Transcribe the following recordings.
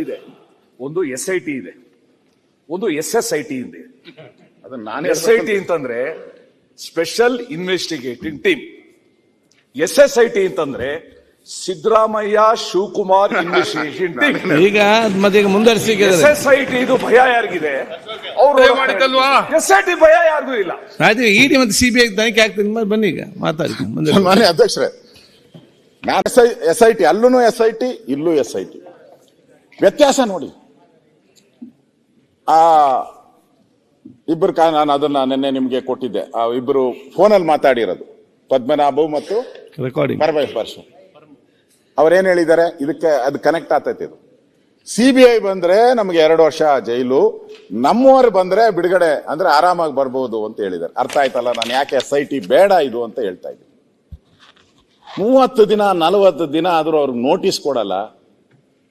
ಇದೆ. ಒಂದು S I T ಇದೆ. ಒಂದು ಎಸ್ ಎಸ್ ಐ ಟಿ ಇದೆ. ಅದನ್ನ ನಾನೇ ಎಸ್ ಐ ಟಿ ಅಂತಂದ್ರೆ special investigating team S S I T ಅಂತಂದ್ರೆ ಸಿದ್ದರಾಮಯ್ಯ ಶಿವಕುಮಾರ್ ಇನ್ವೆಸ್ಟಿಗೇಷನ್ ಟೀಮ್ ಈಗ ಮತ್ತೆ ಮುಂದರ್ಸಿ ಎಸ್ ಎಸ್ ಐ ಟಿ ಇದು ಭಯ ಯಾರಿಗಿದೆ? ಅವ್ರು ಮಾಡಿದ್ದಲ್ವಾ? ಎಸ್ ಐ ಟಿ ಭಯ ಯಾರಿಗೂ ಇಲ್ಲ. ಆಯ್ತು ಇಡಿ ಮತ್ತೆ ಸಿಬಿಐ ತನಿಖೆ ಆಗ್ತದೆ. ಮತ್ತೆ ಬನ್ನಿ ಈಗ ಮಾತಾಡಿ ಮುಂದೆ ಮಾನ್ಯ ಅಧ್ಯಕ್ಷರೇ ನಾನು S I S I T ಅಲ್ಲೂ ಎಸ್ ಐ ಟಿ ಇಲ್ಲೂ ಎಸ್ ಐ ಟಿ ವ್ಯತ್ಯಾಸ ನೋಡಿ. ಆ ಇಬ್ಬರು ಕಾ ನಾನು ಅದನ್ನ ನಿನ್ನೆ ನಿಮ್ಗೆ ಕೊಟ್ಟಿದ್ದೆ. ಆ ಇಬ್ಬರು ಫೋನಲ್ಲಿ ಮಾತಾಡಿರೋದು. ಪದ್ಮನಾಭು ಮತ್ತು ಪರಮೇಶ್ವರ್ ಅವ್ರೇನ್ ಹೇಳಿದ್ದಾರೆ? ಇದಕ್ಕೆ ಅದು ಕನೆಕ್ಟ್ ಆಗ್ತೈತೆ ಇದು. ಸಿ ಬಿ ಐ ಬಂದ್ರೆ ನಮ್ಗೆ ಎರಡು ವರ್ಷ ಜೈಲು. ನಮ್ಮವರು ಬಂದ್ರೆ ಬಿಡುಗಡೆ ಅಂದ್ರೆ ಆರಾಮಾಗಿ ಬರ್ಬೋದು ಅಂತ ಹೇಳಿದ್ದಾರೆ. ಅರ್ಥ ಆಯ್ತಲ್ಲ? ನಾನು ಯಾಕೆ ಎಸ್ ಐ ಟಿ ಬೇಡ ಇದು ಅಂತ ಹೇಳ್ತಾ ಇದ್ದೀನಿ. ಮೂವತ್ತು ದಿನ ನಲವತ್ತು ದಿನ ಆದರೂ ಅವ್ರಿಗೆ ನೋಟಿಸ್ ಕೊಡಲ್ಲ.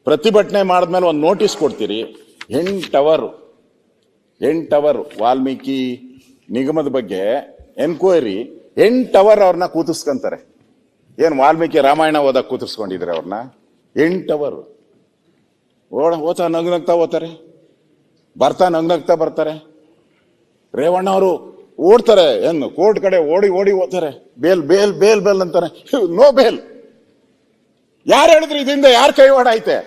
ಪ್ರತಿಭಟನೆ ಮಾಡಿದ್ಮೇಲೆ ಒಂದು ನೋಟಿಸ್ ಕೊಡ್ತೀರಿ. ಎಂಟು ಅವರು ಎಂಟು ಅವರ್ ವಾಲ್ಮೀಕಿ ನಿಗಮದ ಬಗ್ಗೆ ಎನ್ಕ್ವೈರಿ ಎಂಟು ಅವರ್ ಅವ್ರನ್ನ ಕೂತಿಸ್ಕೊಂತಾರೆ. ಏನು ವಾಲ್ಮೀಕಿ ರಾಮಾಯಣ ಓದಕ್ಕೆ ಕೂತಿಸ್ಕೊಂಡಿದ್ರೆ ಅವ್ರನ್ನ? ಎಂಟು ಅವರ್ ಓಡ ನಗ್ ನಗ್ತಾ ಓದ್ತಾರೆ. ಬರ್ತಾ ನಗ್ನಗ್ತಾ ಬರ್ತಾರೆ. ರೇವಣ್ಣ ಅವರು ಓಡ್ತಾರೆ, ಏನು ಕೋರ್ಟ್ ಕಡೆ ಓಡಿ ಓಡಿ ಓದ್ತಾರೆ. ಬೇಲ್ ಬೇಲ್ ಬೇಲ್ ಬೇಲ್ ಅಂತಾರೆ. ನೋ ಬೇಲ್ ಯಾರು ಹೇಳಿದ್ರು ಇದರಿಂದ ಯಾರು ಕೈವಾಡ ಐತೆ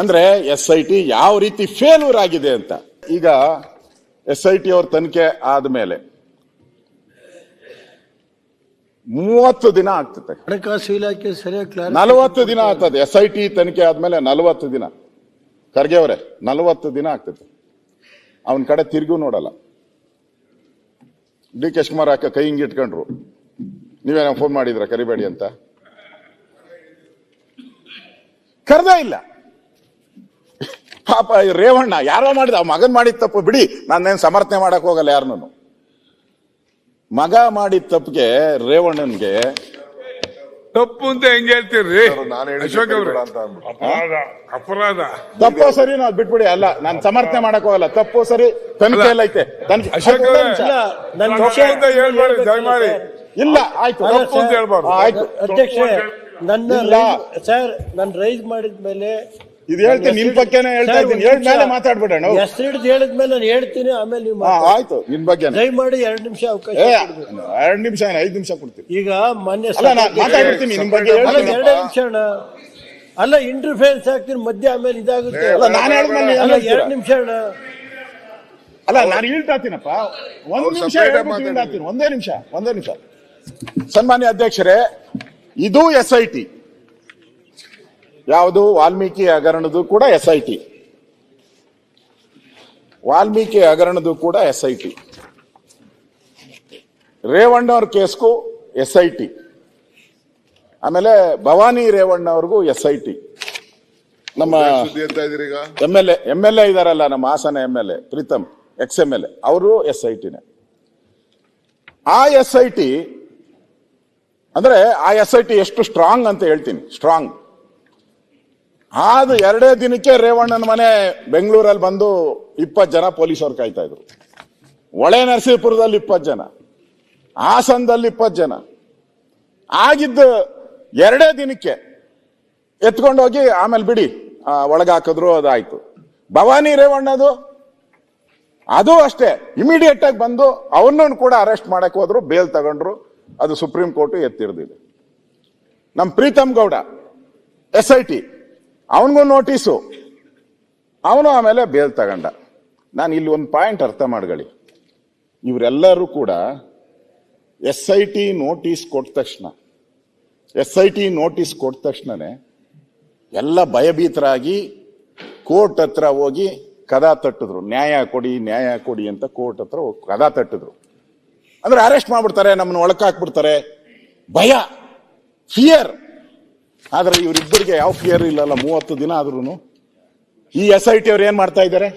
ಅಂದ್ರೆ ಎಸ್ ಐ ಟಿ ಯಾವ ರೀತಿ ಫೇಲ್ಯೂರ್ ಆಗಿದೆ ಅಂತ. ಈಗ ಎಸ್ ಐ ಟಿ ಅವ್ರ ತನಿಖೆ ಆದ್ಮೇಲೆ ಮೂವತ್ತು ದಿನ ಆಗ್ತದೆ. ಹಣಕಾಸು ಇಲಾಖೆ ಸರಿಯಾಗಿ ನಲವತ್ತು ದಿನ ಆಗ್ತದೆ. ಎಸ್ ಐ ಟಿ ತನಿಖೆ ಆದ್ಮೇಲೆ ನಲವತ್ತು ದಿನ. ಖರ್ಗೆ ಅವರೇ ನಲವತ್ತು ದಿನ ಆಗ್ತದೆ. ಅವನ ಕಡೆ ತಿರುಗೂ ನೋಡಲ್ಲ. ಡಿ ಕೆ ಶಿವಕುಮಾರ್ ಅಕ್ಕ ಕೈ ಹಿಂಗೆ ಇಟ್ಕೊಂಡ್ರು. ನೀವೇನೋ ಫೋನ್ ಮಾಡಿದ್ರ ಕರಿಬೇಡಿ ಅಂತ? ಕರ್ದೇ ಇಲ್ಲ. ಪಾಪ ಈ ರೇವಣ್ಣ ಯಾರೋ ಮಾಡಿದ ಆ ಮಗನ್ ಮಾಡಿದ ತಪ್ಪು ಬಿಡಿ ನಾನೇನು ಸಮರ್ಥನೆ ಮಾಡಕ್ ಹೋಗಲ್ಲ ಯಾರನ್ನು. ಮಗ ಮಾಡಿದ ತಪ್ಪಿಗೆ ರೇವಣ್ಣನ್ಗೆ ತಪ್ಪು ಅಂತ ಹೆಂಗ್ ಹೇಳ್ತೀರಿ? ಅಶೋಕ್ ಅವ್ರೆ. ಅಪರಾಧ ಅಪರಾಧ. ತಪ್ಪು ಸರಿ ನಾವು ಬಿಟ್ಬಿಡಿ ಅಲ್ಲ ನಾನು ಸಮರ್ಥನೆ ಮಾಡಕ್ ಹೋಗಲ್ಲ. ತಪ್ಪು ಸರಿ ತನಿಖೆ ಎಲ್ಲ ಐತೆ. ತನಿಖೆ ಅಶೋಕ್ ಅವ್ರೆ. ಇಲ್ಲ, ನನ್ನ ತಪ್ಪು ವಿಷಯ ಅಂತ ಹೇಳ್ಬೇಡಿ ದಯಮಾಡಿ. ಇಲ್ಲ ಆಯ್ತು ತಪ್ಪು ಅಂತ ಸರ್. ಹೇಳ್ಬಾರ್ದು. ಆಯ್ತು. ಅಧ್ಯಕ್ಷ ನನ್ನ. ಸರ್ ನಾನು ರೈಸ್ ಮಾಡಿದ್ಮೇಲೆ ಇದು ಹೇಳ್ತೀನಿ ನಿನ್ ಬಗ್ಗೆನೇ ಹೇಳ್ತಾ ಇದ್ದೀನಿ. ಹೇಳ್ ಮೇಲೆ ಮಾತಾಡ್ಬಿಡೋಣ ಹೆಸರು ಹಿಡಿದು ಹೇಳಿದ್ಮೇಲೆ ನಾನು ಹೇಳ್ತೀನಿ ಆಮೇಲೆ ನೀವು ಹಾ ಮಾತಾಡಿ. ಆಯ್ತು ನಿನ್. ಬಗ್ಗೆನೇ ದಯಮಾಡಿ ಎರಡು ನಿಮಿಷ ಅವಕಾಶ ಎರಡು ಕೊಡ್ಬೇಕು. ಎರಡ್ ನಿಮಿಷ ಏನು ಐದು ನಿಮಿಷ ಕೊಡ್ತೀನಿ. ಈಗ ಮೊನ್ನೆ ಅಲ್ಲ ನಾನು ಮಾತಾಡ್ಬಿಡ್ತೀನಿ ನಿಮ್ ಬಗ್ಗೆ ಅಲ್ಲ ಹೇಳ್ತೀನಿ. ಎರಡೇ ನಿಮಿಷ ಅಣ್ಣ. ಅಲ್ಲ ಇಂಟರ್ಫಿಯರೆನ್ಸ್ ಹಾಕ್ತೀನಿ ಮಧ್ಯ ಆಮೇಲೆ ಇದಾಗುತ್ತೆ. ಅಲ್ಲ ನಾನು ಹೇಳಿದ್ಮೇಲೆ ಮೇಲೆ ಅಲ್ಲ ಹೇಳ್ತೀರಾ? ಎರಡು ನಿಮಿಷ ಅಣ್ಣ. ಅಲ್ಲ ನಾನು ಹೇಳ್ತಾತೀನಪ್ಪ ಒಂದ್ ಅವ್ರು ನಿಮಿಷ separate ಆಗಿ ಹೇಳ್ಬಿಟ್ಟು ಮಾತಾಡಿ. ಹೇಳ್ತೀನಿ ಒಂದೇ ನಿಮಿಷ ಒಂದೇ ನಿಮಿಷ. ಸನ್ಮಾನ್ಯ ಅಧ್ಯಕ್ಷರೇ ಇದು ಎಸ್ ಐ ಟಿ ಯಾವುದು ವಾಲ್ಮೀಕಿ ಹಗರಣದ್ದು ಕೂಡ ಎಸ್ ಐ ಟಿ ವಾಲ್ಮೀಕಿ ಹಗರಣದ್ದು ಕೂಡ ಎಸ್ ಐ ಟಿ ರೇವಣ್ಣ ಅವ್ರ ಕೇಸ್ಗೂ ಎಸ್ ಐ ಟಿ ಆಮೇಲೆ ಭವಾನಿ ರೇವಣ್ಣ ಅವ್ರಿಗೂ ಎಸ್ ಐ ಟಿ ನಮ್ಮ M L A M L A ಇದಾರಲ್ಲ ನಮ್ಮ Hassan M L A Preetham ex M L A ಅವರು ಎಸ್ ಐ ಟಿನೇ ಆ ಎಸ್ ಐ ಟಿ ಅಂದ್ರೆ ಆ ಎಸ್ ಐ ಟಿ ಎಷ್ಟು ಸ್ಟ್ರಾಂಗ್ ಅಂತ ಹೇಳ್ತೀನಿ. ಸ್ಟ್ರಾಂಗ್ ಆದ ಎರಡೇ ದಿನಕ್ಕೆ ರೇವಣ್ಣನ ಮನೆ ಬೆಂಗಳೂರಲ್ಲಿ ಬಂದು ಇಪ್ಪತ್ತು ಜನ ಪೊಲೀಸರು ಕಾಯ್ತಾ ಇದ್ರು. ಒಳೆ ನರಸೀಪುರದಲ್ಲಿ ಇಪ್ಪತ್ತು ಜನ, ಹಾಸನದಲ್ಲಿ ಇಪ್ಪತ್ತು ಜನ. ಆಗಿದ್ದ ಎರಡೇ ದಿನಕ್ಕೆ ಎತ್ಕೊಂಡೋಗಿ ಆಮೇಲೆ ಬಿಡಿ ಒಳಗಾಕಿದ್ರು ಅದಾಯ್ತು. ಭವಾನಿ ರೇವಣ್ಣದು ಅದು ಅಷ್ಟೇ. ಇಮಿಡಿಯೇಟ್ ಆಗಿ ಬಂದು ಅವನನ್ನು ಕೂಡ ಅರೆಸ್ಟ್ ಮಾಡಕ್ ಹೋದ್ರು ಬೇಲ್ ತಗೊಂಡ್ರು. ಅದು ಸುಪ್ರೀಂ ಕೋರ್ಟ್ ಎತ್ತಿರ್ದಿದೆ ನಮ್ಮ Preetham Gowda, S I T ಅವನಿಗೂ ನೋಟಿಸು. ಅವನು ಆಮೇಲೆ ಬೇಲ್ ತಗೊಂಡ. ನಾನು ಇಲ್ಲಿ ಒಂದು ಪಾಯಿಂಟ್ ಅರ್ಥ ಮಾಡ್ಕೊಳ್ಳಿ. ಇವರೆಲ್ಲರೂ ಕೂಡ ಎಸ್ ಐ ಟಿ ನೋಟಿಸ್ ಕೊಟ್ಟ ತಕ್ಷಣ, ಎಸ್ ಐ ಟಿ ನೋಟಿಸ್ ಕೊಟ್ಟ ತಕ್ಷಣನೇ ಎಲ್ಲ ಭಯಭೀತರಾಗಿ ಕೋರ್ಟ್ ಹತ್ರ ಹೋಗಿ ಕದ ತಟ್ಟಿದ್ರು. ನ್ಯಾಯ ಕೊಡಿ ನ್ಯಾಯ ಕೊಡಿ ಅಂತ ಕೋರ್ಟ್ ಹತ್ರ ಕದ ತಟ್ಟಿದ್ರು. ಅಂದ್ರೆ ಅರೆಸ್ಟ್ ಮಾಡ್ಬಿಡ್ತಾರೆ ನಮ್ಮನ್ನ ಒಳಕ್ ಹಾಕ್ಬಿಡ್ತಾರೆ. ಭಯ ಫಿಯರ್ ಆದ್ರೆ ಇವರಿಬ್ಬರಿಗೆ ಯಾವ ಫಿಯರ್ ಇಲ್ಲಲ್ಲ ಮೂವತ್ತು ದಿನ ಆದ್ರೂ ಈ ಎಸ್ ಐ ಟಿ ಅವ್ರು ಏನ್ ಮಾಡ್ತಾ ಇದ್ದಾರೆ?